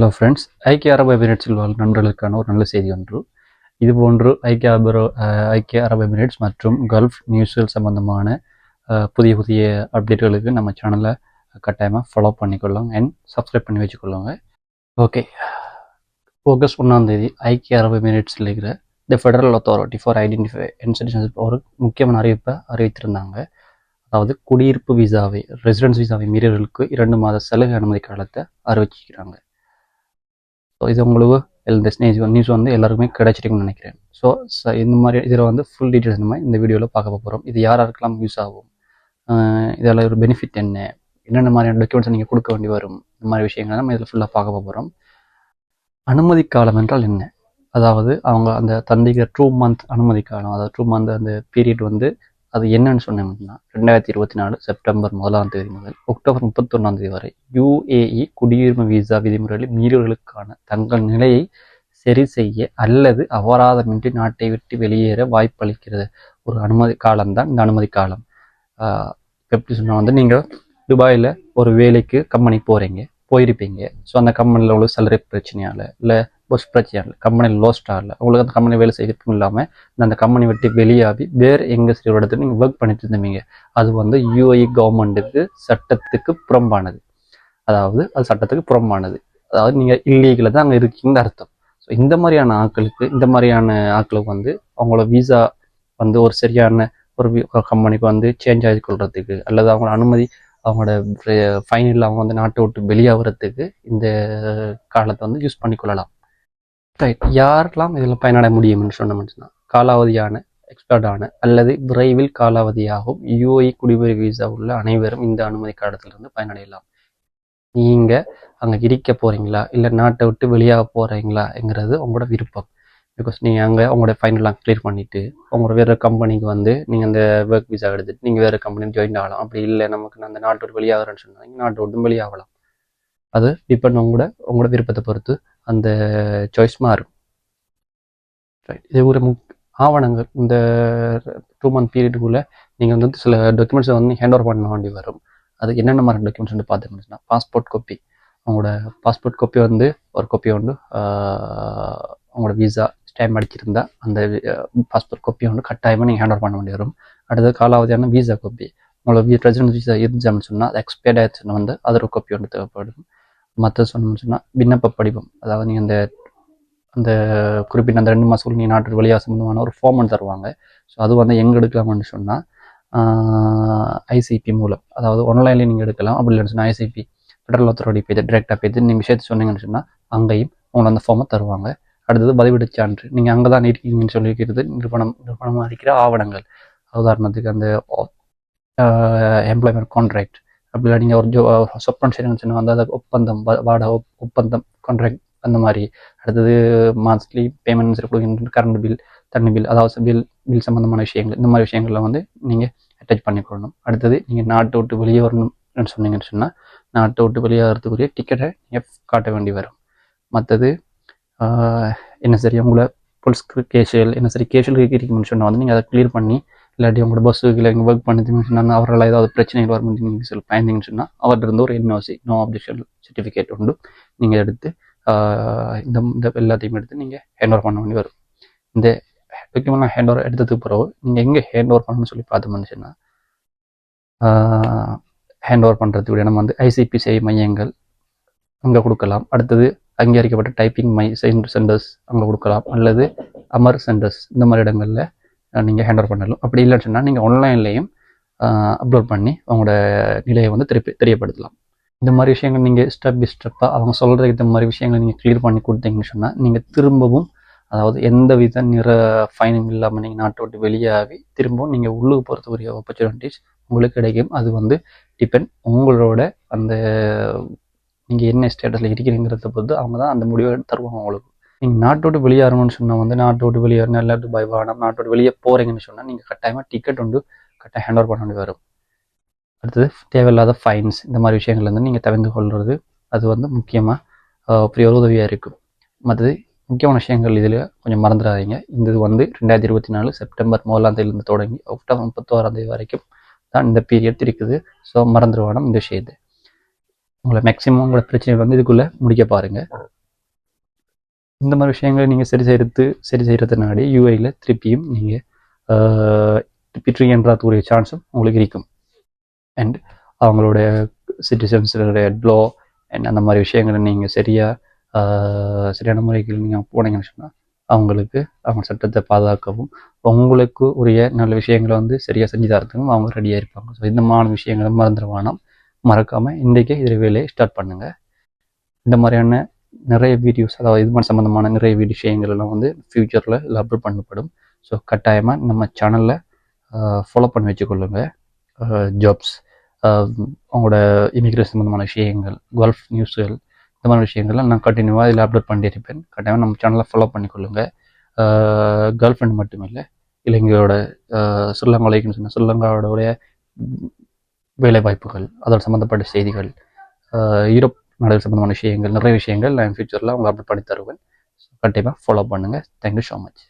Hello friends ஐக்கிய அரபு எமிரேட்ஸில் வாழ் நண்பர்களுக்கான ஒரு நல்ல செய்தி ஒன்று. இது போன்று ஐக்கிய அரபு ஐக்கிய அரபு எமிரேட்ஸ் மற்றும் கல்ஃப் நியூஸ்கள் சம்பந்தமான புதிய புதிய அப்டேட்டுகளுக்கு நம்ம சேனலை கட்டாயமாக ஃபாலோ பண்ணிக்கொள்ளுங்க அண்ட் சப்ஸ்கிரைப் பண்ணி வச்சுக்கொள்ளுங்க. ஓகே ஆகஸ்ட் ஒன்றாம் தேதி ஐக்கிய அரபு எமிரேட்ஸில் இருக்கிற the federal authority for identify and citizenship ஒரு முக்கியமான அறிவிப்பை அறிவித்திருந்தாங்க. அதாவது குடியிருப்பு விசாவை ரெசிடென்ஸ் விசாவை மீறியவர்களுக்கு இரண்டு மாத சலுகை அனுமதி காலத்தை அறிவிச்சிக்கிறாங்க ஸோ இது உங்களுக்கு இந்த நியூஸ் நியூஸ் வந்து எல்லாருக்குமே கிடைச்சிருக்கும்னு நினைக்கிறேன். ஸோ இந்த மாதிரி இதில் வந்து ஃபுல் டீட்டெயில்ஸ் நம்ம இந்த வீடியோவில் பார்க்க போகிறோம் இது யார் யூஸ் ஆகும்? இதில் ஒரு பெனிஃபிட் என்ன? என்னென்ன மாதிரியான டாக்குமெண்ட்ஸ் நீங்கள் கொடுக்க வேண்டி வரும்? இந்த மாதிரி விஷயங்கள் நம்ம இதில் ஃபுல்லாக பார்க்க போகிறோம் அனுமதி காலம் என்றால் என்ன? அதாவது அவங்க அந்த தந்திக்கிற டூ மந்த் அனுமதி காலம் அதாவது டூ மந்த் அந்த பீரியட் வந்து அது என்னன்னு சொன்னோம்னா ரெண்டாயிரத்தி இருபத்தி நாலு செப்டம்பர் முதலாம் தேதி முதல் அக்டோபர் முப்பத்தொன்னாம் தேதி வரை யுஏஇ குடியுரிமை விசா விதிமுறைகளில் மீறல்களுக்கான தங்கள் நிலையை சரி செய்ய அல்லது அபராதமின்றி நாட்டை விட்டு வெளியேற வாய்ப்பளிக்கிறது. ஒரு அனுமதி காலம்தான் இந்த அனுமதி காலம். எப்படி சொன்னால் வந்து நீங்கள் துபாயில் ஒரு வேலைக்கு கம்பெனி போகிறீங்க போயிருப்பீங்க. ஸோ அந்த கம்பெனியில் உள்ள சேலரி பிரச்சனையால் இல்லை பஸ் பிரச்சனையால் கம்பெனியில் லோஸ்டாகல உங்களுக்கு அந்த கம்பெனி வேலை செய்யறதுக்கும் இல்லாமல் அந்த கம்பெனி விட்டு வெளியாகி வேறு எங்கே சரி ஒரு இடத்துல நீங்கள் ஒர்க் பண்ணிட்டு இருந்தீங்க. அது வந்து யூஐ கவர்மெண்ட்டுக்கு சட்டத்துக்கு புறம்பானது. அதாவது அது சட்டத்துக்கு புறம்பானது. அதாவது நீங்கள் இல்லீகலாக தான் அங்கே இருக்கீங்கன்னு அர்த்தம். ஸோ இந்த மாதிரியான ஆட்களுக்கு இந்த மாதிரியான ஆட்களுக்கு வந்து அவங்களோட விசா வந்து ஒரு சரியான ஒரு கம்பெனிக்கு வந்து சேஞ்ச் ஆகி கொள்றதுக்கு அல்லது அவங்களோட அனுமதி அவங்களோட ஃபைனலில் அவங்க வந்து நாட்டை விட்டு வெளியாகிறதுக்கு இந்த காலத்தை வந்து யூஸ் பண்ணிக்கொள்ளலாம். ரைட் யாரெல்லாம் இதில் பயனடைய முடியும்னு சொன்னோம்னா காலாவதியான எக்ஸ்பர்டான அல்லது விரைவில் காலாவதியாகும் யூஐ குடிவரி விசா உள்ள அனைவரும் இந்த அனுமதி காலத்திலிருந்து பயனடையலாம். நீங்கள் அங்கே இருக்க போகிறீங்களா இல்லை நாட்டை விட்டு வெளியாக போகிறீங்களாங்கிறது உங்களோட விருப்பம். பிகாஸ் நீங்கள் அங்கே உங்களோட ஃபைனலாம் கிளியர் பண்ணிவிட்டு உங்களோட வேறு கம்பெனிக்கு வந்து நீங்கள் அந்த ஒர்க் விசா எடுத்துட்டு நீங்கள் வேறு கம்பெனி ஜாயின் ஆகலாம். அப்படி இல்லை நமக்கு நான் அந்த நாட்டு விட்டு வெளியாகிறேன்னு சொன்னாங்க நாட்டு விட்டு வெளியாகலாம். அது டிபெண்ட் உங்களோட உங்களோட விருப்பத்தை பொறுத்து அந்த சாய்ஸ் மாறும் ரைட் இது ஒரு முக் ஆவணங்கள். இந்த டூ மந்த் பீரியடுக்குள்ளே நீங்கள் வந்து சில டாக்குமெண்ட்ஸை வந்து ஹேண்ட் ஓவர் பண்ண வேண்டி வரும். அது என்னென்ன மாதிரி டாக்குமெண்ட்ஸ் வந்து பார்த்துக்கணும்னா பாஸ்போர்ட் காப்பி உங்களோட பாஸ்போர்ட் காப்பி வந்து ஒரு காப்பி வந்து உங்களோட விசா ஸ்டாம்ப் அடிச்சிருந்தா அந்த பாஸ்போர்ட் காப்பி ஒன்று கட்டாயமாக நீங்கள் ஹேண்ட் ஓவர் பண்ண வேண்டி வரும். அடுத்தது காலாவதியான விசா காப்பி உங்களோட ரெசிடென்ட் ரெசிடென்ஸ் விசா சொன்னால் அது எக்ஸ்பயர்ட் ஆயிடுச்சுன்னா வந்து அதோட காப்பி ஒன்று தேவைப்படும் மற்ற சொன்னோம்னு சொன்னால் விண்ணப்ப படிவம். அதாவது நீங்கள் அந்த அந்த குறிப்பிட்ட அந்த ரெண்டு மாதம் நீங்கள் நாட்டு வெளியாக சம்மந்தமான ஒரு ஃபார்ம் ஒன்று தருவாங்க. ஸோ அது வந்து எங்கே எடுக்கலாம்னு சொன்னால் ஐசிபி மூலம். அதாவது ஆன்லைன்லேயே நீங்கள் எடுக்கலாம். அப்படி இல்லைன்னு சொன்னால் ஐசிபி ஃபெடரல் அத்தாரிட்டி பேஜ் டேரெக்டாக பேஜ் நீங்கள் விஷயத்தை சொன்னீங்கன்னு சொன்னால் அங்கேயும் உங்களை அந்த ஃபார்மை தருவாங்க. அடுத்தது பதிவிடு சான்று நீங்கள் அங்கே தான் இருக்கீங்கன்னு சொல்லியிருக்கிறது நிறுவனம் நிறுவனமாக இருக்கிற ஆவணங்கள். உதாரணத்துக்கு அந்த எம்ப்ளாய்மெண்ட் கான்ட்ராக்ட் அப்படி இல்லை நீங்கள் ஒரு ஜோ சொப்பன் செய்யணும்னு சொன்னால் வந்து அந்த ஒப்பந்தம் வாடகை ஒப்பந்தம் கான்ட்ராக்ட் அந்த மாதிரி. அடுத்தது மந்த்லி பேமெண்ட்ஸ் கொடுக்கின்ற கரண்ட் பில் தண்ணி பில் அதாவது பில் பில் சம்மந்தமான விஷயங்கள் இந்த மாதிரி விஷயங்களில் வந்து நீங்கள் அட்டாச் பண்ணிக்கொள்ளணும். அடுத்தது நீங்கள் நாட்டை விட்டு வெளியே வரணும்னு சொன்னீங்கன்னு சொன்னால் நாட்டை விட்டு வெளியே வரதுக்குரிய டிக்கெட்டை நீங்கள் காட்ட வேண்டி வரும். மற்றது என்ன சரி உங்களை புல்ஸ் கேஷுவல் என்ன சரி கேஷுவல் இருக்குன்னு சொன்னால் வந்து நீங்கள் அதை கிளியர் பண்ணி இல்லாட்டி உங்களோட பஸ்ஸுக்கு இல்லை இங்கே ஒர்க் பண்ணிட்டீங்கன்னு சொன்னால் அவரால் ஏதாவது பிரச்சனைகள் வர முடியும் நீங்கள் சொல்லி பயந்தீங்கன்னு சொன்னால் அவர்கிட்ட இருந்து ஒரு என்ஓசி நோ அப்ஜெக்ஷன் சர்டிஃபிகேட் உண்டு. நீங்கள் எடுத்து இந்த இந்த எல்லாத்தையும் எடுத்து நீங்கள் ஹேண்ட் ஓவர் பண்ண வேண்டி வரும். இந்த டாக்குமெண்ட்லாம் ஹேண்ட் ஓவர் எடுத்ததுக்கு பிறகு நீங்கள் எங்கே ஹேண்ட் ஓவர் பண்ணணும்னு சொல்லி பார்த்தோம்னு சொன்னால் ஹேண்ட் ஓவர் பண்ணுறதுக்கு நம்ம வந்து ஐசிபிசிஐ மையங்கள் அங்கே கொடுக்கலாம். அடுத்தது அங்கீகரிக்கப்பட்ட டைப்பிங் மை சென்டர்ஸ் அங்கே கொடுக்கலாம். அல்லது அமர் சென்டர்ஸ் இந்த மாதிரி இடங்களில் நீங்கள் ஹேண்ட் ஓவர் பண்ணலாம். அப்படி இல்லைன்னு சொன்னால் நீங்கள் ஆன்லைன்லேயும் அப்லோட் பண்ணி உங்களோட நிலையை வந்து திருப்பி தெரியப்படுத்தலாம். இந்த மாதிரி விஷயங்கள் நீங்கள் ஸ்டெப் பை ஸ்டெப்பாக அவங்க சொல்கிற இந்த மாதிரி விஷயங்களை நீங்கள் கிளியர் பண்ணி கொடுத்தீங்கன்னு சொன்னால் நீங்கள் திரும்பவும் அதாவது எந்த வித நிற ஃபைனும் இல்லாமல் நீங்கள் நாட்டை விட்டு வெளியாகி திரும்பவும் நீங்கள் உள்ளுக்கு போகிறதுக்குரிய ஆப்பர்ச்சுனிட்டிஸ் உங்களுக்கு கிடைக்கும். அது வந்து டிபெண்ட் உங்களோட அந்த நீங்கள் என்ன ஸ்டேட்டஸில் இருக்கிறீங்கிறத பொறுத்து அவங்க தான் அந்த முடிவை தருவாங்க உங்களுக்கு. நீங்கள் நாட்டை விட்டு வெளியேறணும்னு சொன்னால் வந்து நாட்டை விட்டு வெளியேறணும் இல்லை துபாய் வாகனம் நாட்டை விட்டு வெளியே போகிறீங்கன்னு சொன்னால் நீங்கள் கட்டாயமாக டிக்கெட் உண்டு கட்டாயம் ஹேண்ட் ஓவர் பண்ண வேண்டி வரும் அடுத்தது தேவையில்லாத ஃபைன்ஸ் இந்த மாதிரி விஷயங்கள் வந்து நீங்கள் தவிர்த்து கொள்வது அது வந்து முக்கியமாக பெரிய ஒரு உதவியாக இருக்கும். மற்றது முக்கியமான விஷயங்கள் இதில் கொஞ்சம் மறந்துடாதீங்க. இந்த இது வந்து ரெண்டாயிரத்தி இருபத்தி நாலு செப்டம்பர் முதலாம் தேதியிலிருந்து தொடங்கி அக்டோபர் முப்பத்தோராம் தேதி வரைக்கும் தான் இந்த பீரியட் இருக்குது. ஸோ மறந்துடுவானம் இந்த விஷயத்தை. உங்களை மேக்ஸிமம் உங்களோட பிரச்சனை வந்து இதுக்குள்ளே முடிக்க பாருங்கள் இந்த மாதிரி விஷயங்களை நீங்கள் சரி செய்கிறது சரி செய்கிறதுனாடி யூஐயில் திருப்பியும் நீங்கள் திருப்பி ட்ரீ என்றாத்துக்குரிய சான்ஸும் உங்களுக்கு இருக்கும். அண்ட் அவங்களோட சிட்டிசன்ஸுடைய லோ அண்ட் அந்த மாதிரி விஷயங்களை நீங்கள் சரியாக சரியான முறைக்கு நீங்கள் போனீங்கன்னு சொன்னால் அவங்களுக்கு அவங்க சட்டத்தை பாதுகாக்கவும் உங்களுக்கு உரிய நல்ல விஷயங்களை வந்து சரியாக செஞ்சு தரத்துக்கும் அவங்க ரெடியாக இருப்பாங்க. ஸோ இந்த மாதிரி விஷயங்களை மறந்துட மறக்காமல் இன்றைக்கே இதில் வேலையை ஸ்டார்ட் பண்ணுங்கள் இந்த மாதிரியான நிறைய வீடியோஸ் அதாவது இது மாதிரி சம்மந்தமான நிறைய விஷயங்கள் எல்லாம் வந்து ஃப்யூச்சரில் இதில் அப்லோட் பண்ணப்படும். ஸோ கட்டாயமாக நம்ம சேனலில் ஃபாலோ பண்ணி வச்சுக்கொள்ளுங்க. ஜாப்ஸ் அவங்களோட இமிக்ரேஷன் சம்மந்தமான விஷயங்கள் கல்ஃப் நியூஸ்கள் இந்த மாதிரி விஷயங்கள்லாம் நான் கண்டினியூவாக இதில் அப்லோட் பண்ணியிருப்பேன் கட்டாயமாக நம்ம சேனலை ஃபாலோ பண்ணிக்கொள்ளுங்க. கேர்ள் ஃப்ரெண்ட் மட்டும் இல்லை இலங்கையோட ஸ்ரீலங்காலைக்குன்னு சொன்ன ஸ்ரீலங்காவோடைய வேலைவாய்ப்புகள் அதோட சம்மந்தப்பட்ட செய்திகள் யூரோப் நாடுகள் சம்மந்தமான விஷயங்கள் நிறைய விஷயங்கள் நான் ஃபியூச்சரில் அவங்க அப்டேட் பண்ணி தருவேன். கண்டிப்பாக ஃபாலோ பண்ணுங்கள் தேங்க்யூ ஸோ மச்